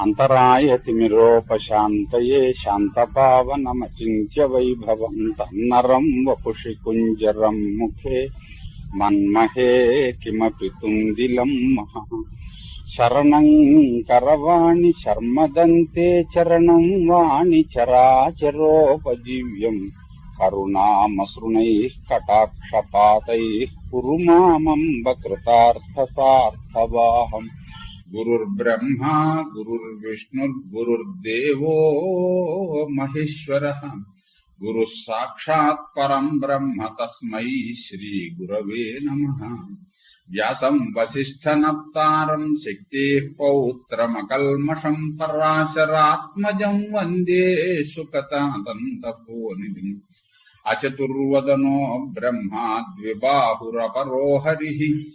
अन्तरायतिमिरोपशान्तये शान्तपावनमचिन्त्य वैभवम् वैभव तरम वपुषि कुंजर मुखे मन्महे किमपि तुन्दिलम् महः। शरणम् करवाणि वाणी चरा वाणि चराचरोपजीव्यम् करुणामसृणैः कटाक्षपातैः कुरु मामम्ब कृतार्थसार्थवाहम् गुरुर्ब्रह्मा गुरुर्विष्णुर्गुरुर्देवो महेश्वर। गुरु साक्षात् परम ब्रह्म तस्मै नम। व्यास व्यासम् नार शक्ति पौत्रमकल्मषम् वंदे वंदे सुकतादन्तपोनिधिम्। अचतुर्वदनो ब्रह्मा द्विबाहुरपरो हरि।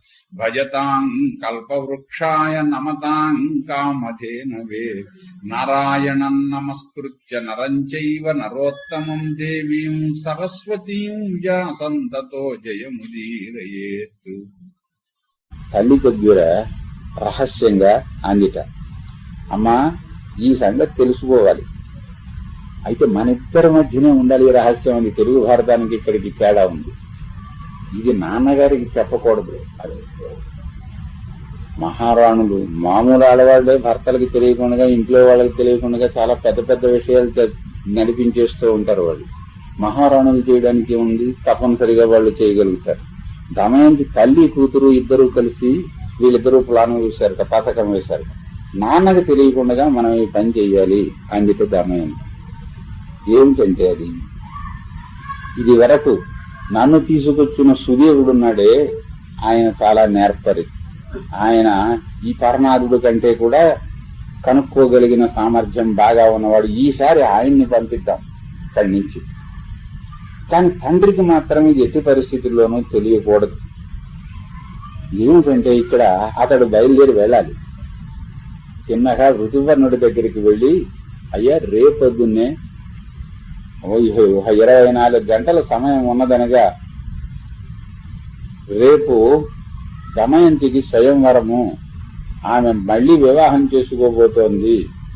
భజతాం కల్పవృక్షాయ నమతాం కామధేనవే నారాయణం నమస్కృత్య నరం చైవ నరోత్తమం దేవీం సరస్వతీం వ్యాసంతతో జయముదీరయేత్ తల్లి కొద్దిర రహస్యంగా అందిట. అమ్మా ఈ సంగతి తెలుసుకోవాలి. అయితే మన ఇద్దరి మధ్యనే ఉండాలి రహస్యం అని తెలుగు భారతానికి ఇక్కడికి తేడా ఉంది. ఇది నాన్నగారికి చెప్పకూడదు. అది మహారాణులు మామూలు ఆడవాళ్ళే భర్తలకు తెలియకుండా ఇంట్లో వాళ్ళకి తెలియకుండా చాలా పెద్ద పెద్ద విషయాలు నడిపించేస్తూ ఉంటారు వాళ్ళు. మహారాణులు చేయడానికి ఉంది తప్పనిసరిగా వాళ్ళు చేయగలుగుతారు. దమయంతి తల్లి కూతురు ఇద్దరు కలిసి వీళ్ళిద్దరూ ప్లాన్ వేశారు పథకం వేశారు నాన్నకి తెలియకుండా మనం ఈ పని చేయాలి అని చెప్పి దమయంతి. ఏమిటంటే అది? ఇది వరకు నన్ను తీసుకొచ్చిన సుదేవుడున్నాడే ఆయన చాలా నేర్పరి. ఆయన ఈ పరమాదుడు కంటే కూడా కనుక్కోగలిగిన సామర్థ్యం బాగా ఉన్నవాడు. ఈసారి ఆయన్ని పంపిద్దాం ఇక్కడి నుంచి. కానీ తండ్రికి మాత్రం ఇది ఎట్టి పరిస్థితుల్లోనూ తెలియకూడదు. ఏమిటంటే ఇక్కడ అతడు బయలుదేరి వెళ్ళాలి. చిన్నగా ఋతువర్ణుడి దగ్గరికి వెళ్ళి అయ్యా రేపొద్దున్నే ఇరవై నాలుగు గంటల సమయం ఉన్నదనగా రేపు దమయంతికి స్వయంవరము. ఆమె మళ్ళీ వివాహం చేసుకోబోతోంది.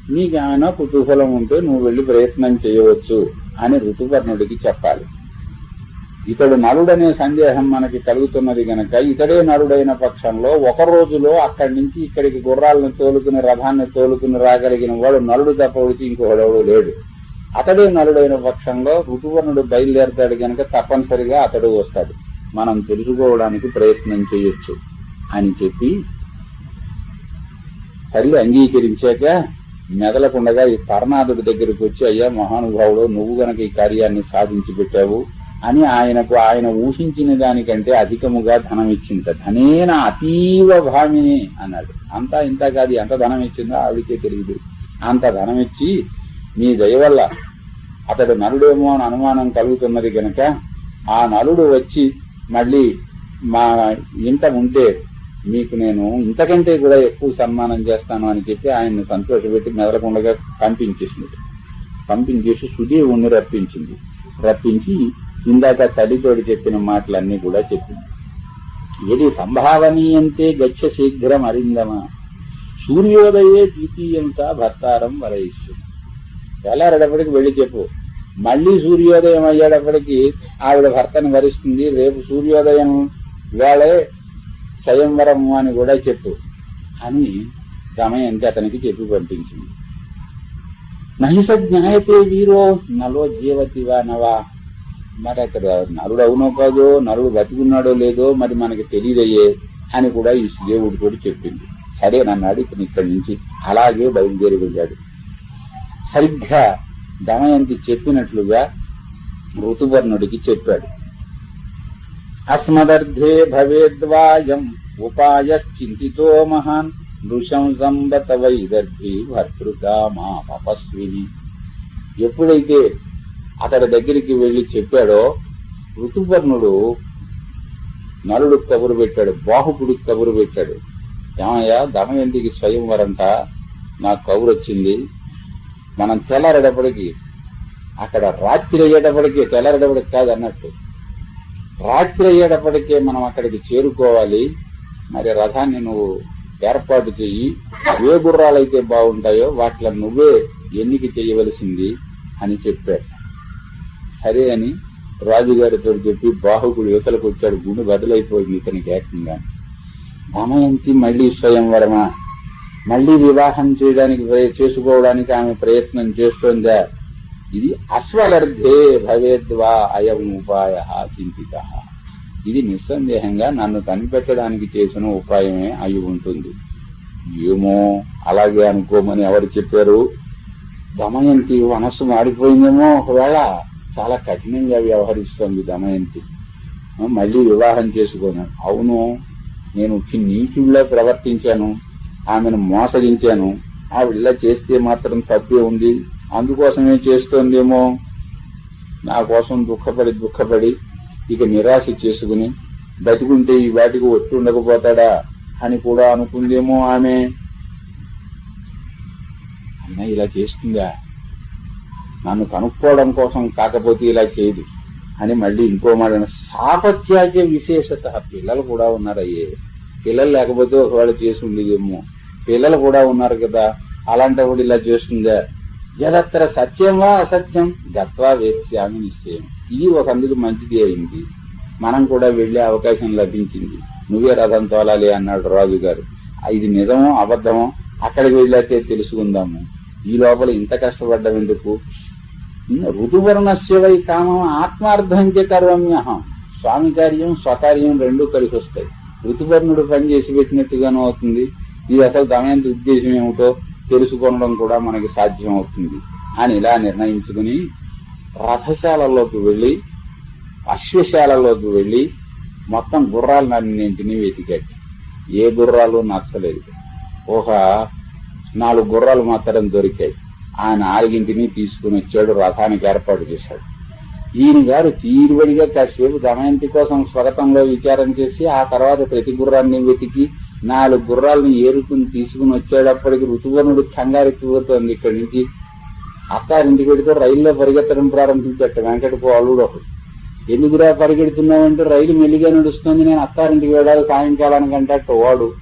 నీకు ఏమైనా కుతూహలం ఉంటే నువ్వు వెళ్ళి ప్రయత్నం చేయవచ్చు అని ఋతుపర్ణుడికి చెప్పాలి. ఇతడు నరుడనే సందేహం మనకి కలుగుతున్నది గనక ఇతడే నరుడైన పక్షంలో ఒక రోజులో అక్కడి నుంచి ఇక్కడికి గుర్రాలను తోలుకుని రథాన్ని తోలుకుని రాగలిగిన వాడు నరుడు తప్ప ఉడిచి ఇంకొకడెవడు లేడు. అతడే నలుడైన పక్షంలో ఋతువర్ణుడు బయలుదేరతాడు గనక తప్పనిసరిగా అతడు వస్తాడు. మనం తెలుసుకోవడానికి ప్రయత్నం చేయొచ్చు అని చెప్పి తల్లి అంగీకరించాక మెదలకుండగా ఈ పరనాథుడి దగ్గరికి వచ్చి అయ్యా మహానుభావుడు నువ్వు గనక ఈ కార్యాన్ని సాధించి పెట్టావు అని ఆయనకు ఆయన ఊహించిన దానికంటే అధికముగా ధనం ఇచ్చింది. ధనేన అతీవ భామిని అన్నాడు. అంతా ఇంత కాదు ఎంత ధనం ఇచ్చిందో ఆవిడికే తెలియదు అంత ధనం ఇచ్చి మీ దయ వల్ల అతడు నలుడేమో అని అనుమానం కలుగుతున్నది గనక ఆ నలుడు వచ్చి మళ్ళీ మా ఇంట ఉంటే మీకు నేను ఇంతకంటే కూడా ఎక్కువ సన్మానం చేస్తాను అని చెప్పి ఆయన్ని సంతోషపెట్టి మెదలకుండగా పంపించేసింది పంపించేసి సుదీవుణ్ణి రప్పించింది. రప్పించి ఇందాక తల్లితోడు చెప్పిన మాటలన్నీ కూడా చెప్పింది. ఏది సంభావనీయంతే గచ్చ శీఘ్రం అరిందమా? సూర్యోదయే ద్వితీయంత భర్తారం వరయిస్తుంది తెల్లారేటప్పటికి వెళ్ళి చెప్పు. మళ్ళీ సూర్యోదయం అయ్యేటప్పటికి ఆవిడ భర్తను వరిస్తుంది. రేపు సూర్యోదయం వేళే స్వయంవరము అని కూడా చెప్పు. అని దమయంతి అతనికి చెప్పి పంపించింది. నహిస జ్ఞాయతే వీరో నలో జీవతివా నవా. మరి అక్కడ నరుడు అవునో కాదో నరుడు బతికున్నాడో లేదో మరి మనకి తెలియదయ్యే అని కూడా ఈ దేవుడు కూడా చెప్పింది. సరే నన్ను అడిగిన ఇక్కడి నుంచి అలాగే బయలుదేరి వెళ్ళాడు. సరిగ్గా దమయంతి చెప్పినట్లుగా ఋతువర్ణుడికి చెప్పాడు. అస్మదర్థే భవేద్వాయం ఉపాయశ్చింతితో మహాన్ నృశంసంబత వైదర్భి భర్తృకామాపస్విని ఎప్పుడైతే అతడి దగ్గరికి వెళ్ళి చెప్పాడో ఋతుపర్ణుడు నలుడు కబురు పెట్టాడు బాహుకుడికి కబురు పెట్టాడు. ఏమయ్యా దమయంతికి స్వయంవరంట నాకు కబురు వచ్చింది మనం తెల్లారేటప్పటికి అక్కడ రాత్రి అయ్యేటప్పటికి తెల్లారేటప్పటికి కాదు అన్నట్టు. రాత్రి అయ్యేటప్పటికే మనం అక్కడికి చేరుకోవాలి. మరి రథాన్ని నువ్వు ఏర్పాటు చెయ్యి. ఏ గుర్రాలైతే బాగుంటాయో వాటిలో నువ్వే ఎన్నిక చేయవలసింది అని చెప్పాడు. సరే అని రాజుగారితో చెప్పి బాహుకుడు యువతలకు వచ్చాడు. గుండు బదులైపోయింది ఇతనికి ఏకంగా. దమయంతి మళ్ళీ స్వయంవరమా? మళ్ళీ వివాహం చేయడానికి చేసుకోవడానికి ఆమె ప్రయత్నం చేస్తోందా? ఇది అశ్వలర్ధే భవేద్వా అయం ఉపాయ చింతిత. ఇది నిస్సందేహంగా నన్ను కనిపెట్టడానికి చేసిన ఉపాయమే అయి ఉంటుంది. ఏమో అలాగే అనుకోమని ఎవరు చెప్పారు? దమయంతి మనస్సు మాడిపోయిందేమో ఒకవేళ చాలా కఠినంగా వ్యవహరిస్తోంది దమయంతి. మళ్ళీ వివాహం చేసుకున్నాను అవును నేను నీచుల్లో ప్రవర్తించాను. ఆమెను మోసగించాను. ఆవిడ ఇలా చేస్తే మాత్రం తప్పే ఉంది. అందుకోసమే చేస్తోందేమో. నా కోసం దుఃఖపడి దుఃఖపడి ఇక నిరాశ చేసుకుని బతికుంటే ఈ వాటికి వచ్చి ఉండకపోతాడా అని కూడా అనుకుందేమో ఆమె. అన్న ఇలా చేస్తుందా? నన్ను కనుక్కోవడం కోసం కాకపోతే ఇలా చేయదు అని మళ్ళీ ఇంకో మాట అన్న. విశేషత పిల్లలు కూడా ఉన్నారయ్యే. పిల్లలు లేకపోతే ఒకవేళ చేసి ఉండేదేమో. పిల్లలు కూడా ఉన్నారు కదా అలాంటప్పుడు ఇలా చేస్తుందా? యదత్ర సత్యమా అసత్యం? గత్వా వేత్స్యామి నిశ్చయం. ఇది ఒక అందుకు మంచిది అయింది. మనం కూడా వెళ్ళే అవకాశం లభించింది. నువ్వే రథం తోలాలి అన్నాడు రాజు గారు ఇది నిజమో అబద్ధమో అక్కడికి వెళ్ళాకే తెలుసుకుందాము. ఈ లోపల ఇంత కష్టపడ్డం ఎందుకు? ఋతువర్ణస్య వై కామం ఆత్మార్థం చ కర్వమ్యహం. స్వామి కార్యం స్వకార్యం రెండూ కలిసి వస్తాయి ఋతువర్ణుడు పని చేసి అవుతుంది. ఇది అసలు దమయంతి ఉద్దేశం ఏమిటో తెలుసుకోవడం కూడా మనకి సాధ్యం అవుతుంది అని ఇలా నిర్ణయించుకుని రథశాలలోకి వెళ్ళి అశ్వశాలలోకి వెళ్ళి మొత్తం గుర్రాలన్నింటినీ వెతికాడు. ఏ గుర్రాలు నచ్చలేదు. ఒక నాలుగు గుర్రాలు మాత్రం దొరికాయి. ఆ నాలుగింటిని తీసుకుని వచ్చాడు రథానికి ఏర్పాటు చేశాడు. ఈయన గారు తీరుబడిగా కాసేపు దమయంతి కోసం స్వగతంలో విచారం చేసి ఆ తర్వాత ప్రతి గుర్రాన్ని వెతికి నాలుగు గుర్రాలను ఏరుకుని తీసుకుని వచ్చేటప్పటికి ఋతువర్ణుడు కంగారెక్కిపోతుంది ఇక్కడి నుంచి. అత్తారింటికి పెడితే రైల్లో పరిగెత్తడం ప్రారంభించట వెంకటపు అల్లుడు ఒకడు. ఎందుకురా పరిగెడుతున్నావంటే రైలు మెల్లిగా నడుస్తుంది నేను అత్తారింటికి వెళ్ళాలి సాయంకాలానికి అంటట వాడు.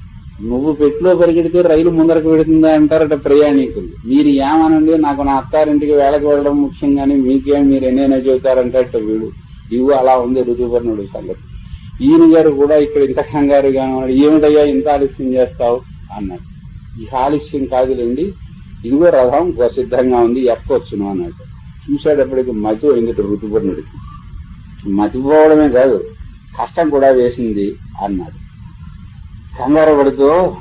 నువ్వు పెట్టులో పరిగెడితే రైలు ముందరకు పెడుతుందా అంటారట ప్రయాణికులు మీరు ఏమనండి నాకు నా అత్తారింటికి వేళకు వెళ్ళడం ముఖ్యం కానీ మీకేం మీరు ఎన్నైనా చెబుతారంటట వీడు. ఇవ్వు అలా ఉంది ఋతుపర్ణుడు సంగతి. ఈయన గారు కూడా ఇక్కడ ఇంత కంగారుగా ఉన్నాడు ఏమిటయ్యా ఇంత ఆలస్యం చేస్తావు? అన్నాడు. ఈ ఆలస్యం కాదులేండి ఇదిగో రథం సిద్ధంగా ఉంది ఎక్కొచ్చును అన్నాడు. చూసేటప్పటికి మతి అయింది ఋతుపర్ణుడికి. మతిపోవడమే కాదు కష్టం కూడా వేసింది అన్నాడు. కంగారు పడుతూ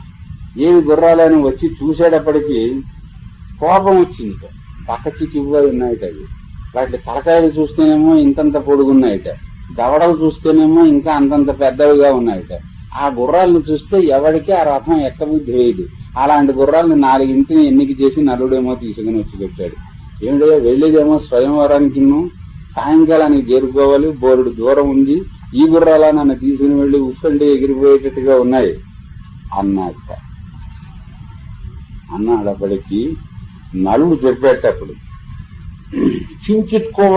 ఏమి గుర్రాలని వచ్చి చూసేటప్పటికి కోపం వచ్చింది పక్క చిక్కిపోయి ఉన్నాయట అవి. వాటి తలకాయలు చూస్తేనేమో ఇంతంత పొడుగున్నాయట. దవడలు చూస్తేనేమో ఇంకా అంతంత పెద్దవిగా ఉన్నాయట ఆ గుర్రాలను చూస్తే ఎవరికి ఆ రథం ఎక్కబుద్ధి వేయదు అలాంటి గుర్రాలను నాలుగింటిని ఎన్నిక చేసి నలుడేమో తీసుకుని వచ్చి పెట్టాడు. ఏమిటో వెళ్ళేదేమో స్వయంవరానికి సాయంకాలానికి చేరుకోవాలి బోరుడు దూరం ఉంది ఈ గుర్రాల నన్ను తీసుకుని వెళ్ళి ఉప్పండి ఎగిరిపోయేటట్టుగా ఉన్నాయి అన్నాక అన్నాడప్పటికి నలుడు చెప్పేటప్పుడు కించిత్ కోప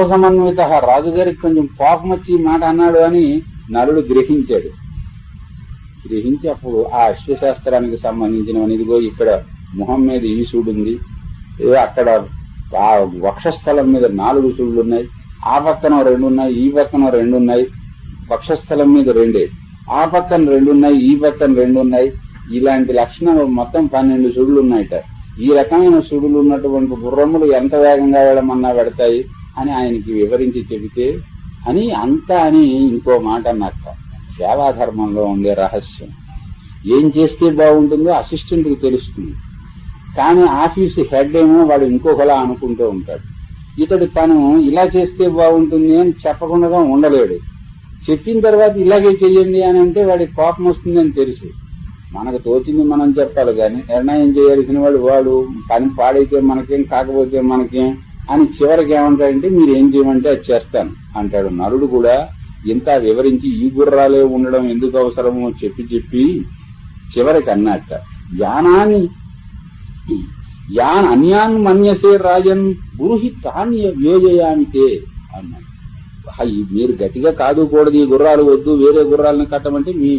రాజుగారికి కొంచెం కోపం వచ్చి ఈ మాట అన్నాడు అని నలుడు గ్రహించాడు. గ్రహించి అప్పుడు ఆ అశ్వశాస్త్రానికి సంబంధించిన ఇదిగో ఇక్కడ మొహం మీద ఈ ఉంది ఏదో అక్కడ ఆ వక్షస్థలం మీద నాలుగు సూళ్ళు ఉన్నాయి ఆ పక్కన రెండు ఉన్నాయి ఈ పక్కన రెండు ఉన్నాయి వక్షస్థలం మీద రెండే. ఆ పక్కన రెండు ఉన్నాయి ఈ పక్కన రెండు ఉన్నాయి ఇలాంటి లక్షణాలు మొత్తం పన్నెండు సుడులు ఉన్నాయట ఈ రకమైన సుడులు ఉన్నటువంటి గుర్రములు ఎంత వేగంగా వెళ్ళమన్నా పెడతాయి అని ఆయనకి వివరించి చెబితే అని అంతా అని ఇంకో మాట అన్నట్ట. సేవాధర్మంలో ఉండే రహస్యం. ఏం చేస్తే బాగుంటుందో అసిస్టెంట్కి తెలుస్తుంది. కానీ ఆఫీస్ హెడ్ ఏమో వాడు ఇంకొకలా అనుకుంటూ ఉంటాడు. ఇతడు తను ఇలా చేస్తే బాగుంటుంది అని చెప్పకుండా ఉండలేడు. చెప్పిన తర్వాత ఇలాగే చెయ్యండి అని అంటే వాడికి కోపం వస్తుందని తెలుసు. మనకు తోచింది మనం చెప్పాలి కానీ నిర్ణయం చేయాల్సిన వాడు వాడు పని పాడైతే మనకేం కాకపోతే మనకేం అని చివరికి ఏమంటాడంటే మీరు ఏం చేయమంటే అది చేస్తాను. అంటాడు నరుడు కూడా ఇంత వివరించి ఈ గుర్రాలే ఉండడం ఎందుకు అవసరమో చెప్పి చెప్పి చివరికి అన్నట్ట. యానాన్ని యాన్ అన్యాన్ మన్యసే రాజన్ గురుహి తాన్ని యోజయామితే అన్నాడు. మీరు గట్టిగా కాదు కూడదు ఈ గుర్రాలు వద్దు వేరే గుర్రాలను కట్టమంటే మీ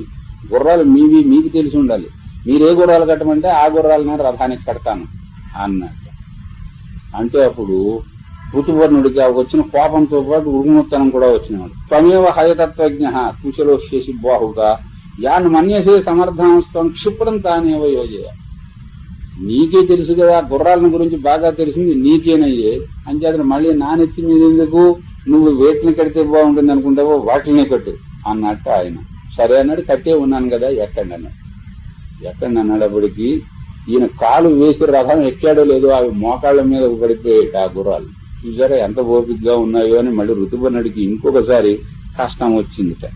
గుర్రాలు మీవి మీకు తెలిసి ఉండాలి. మీరే గుర్రాలు కట్టమంటే ఆ గుర్రాలను రథానికి కడతాను అన్నట్టు అంటే అప్పుడు ఋతువర్ణుడికి ఆ వచ్చిన కోపంతో పాటు ఉరుముత్తనం కూడా వచ్చినవాడు. త్వమేవ హయతత్వజ్ఞ కుశలో శేషి బాహుగా. యాన్ మన్యసే సమర్థాంస్తం క్షిప్రం తానేవ యోజయ. నీకే తెలుసు కదా గుర్రాలను గురించి బాగా తెలిసింది నీకేనయ్యే. అంచేతను మళ్ళీ నానెత్తి మీద ఎందుకు? నువ్వు వేటిని కడితే బాగుంటుంది అనుకుంటావో వాటినే కట్టు అన్నట్టు ఆయన సరే అన్నాడు కట్టే ఉన్నాను కదా ఎక్కండి అన్నాడు. ఎక్కండి అన్నప్పటికీ ఈయన కాలు వేసి రథం ఎక్కాడో లేదో అవి మోకాళ్ళ మీద పడిపోయాయి ఆ గుర్రాలు. చూసారా ఎంత ఓపికగా ఉన్నాయో అని మళ్ళీ ఋతుపర్ణుడికి ఇంకొకసారి కష్టం వచ్చిందిట.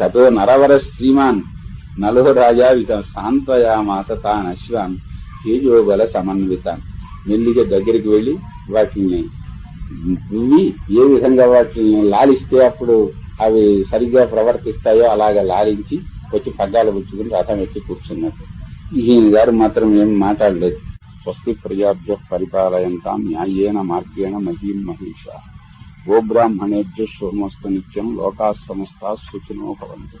తతో నరవర శ్రీమాన్ నలో రాజా విత శాంతయామాస తాన్ అశ్వాన్ తేజోబల సమన్వితాన్. మెల్లిగా దగ్గరికి వెళ్ళి వాటిని ఇవి ఏ విధంగా వాటిని లాలిస్తే అప్పుడు అవి సరిగ్గా ప్రవర్తిస్తాయో అలాగా లాలించి వచ్చి పగ్గాలు పుచ్చుకుని రథం ఎక్కి కూర్చున్నట్టు ఈయన గారు మాత్రం ఏం మాట్లాడలేదు. స్వస్తి ప్రజాభ్య పరిపాలయంతాం న్యాయేన మార్గేణ మహీం మహేష. గోబ్రాహ్మణేభ్య సోమస్తు నిత్యం లోకా సమస్త సుఖినో భవంతు.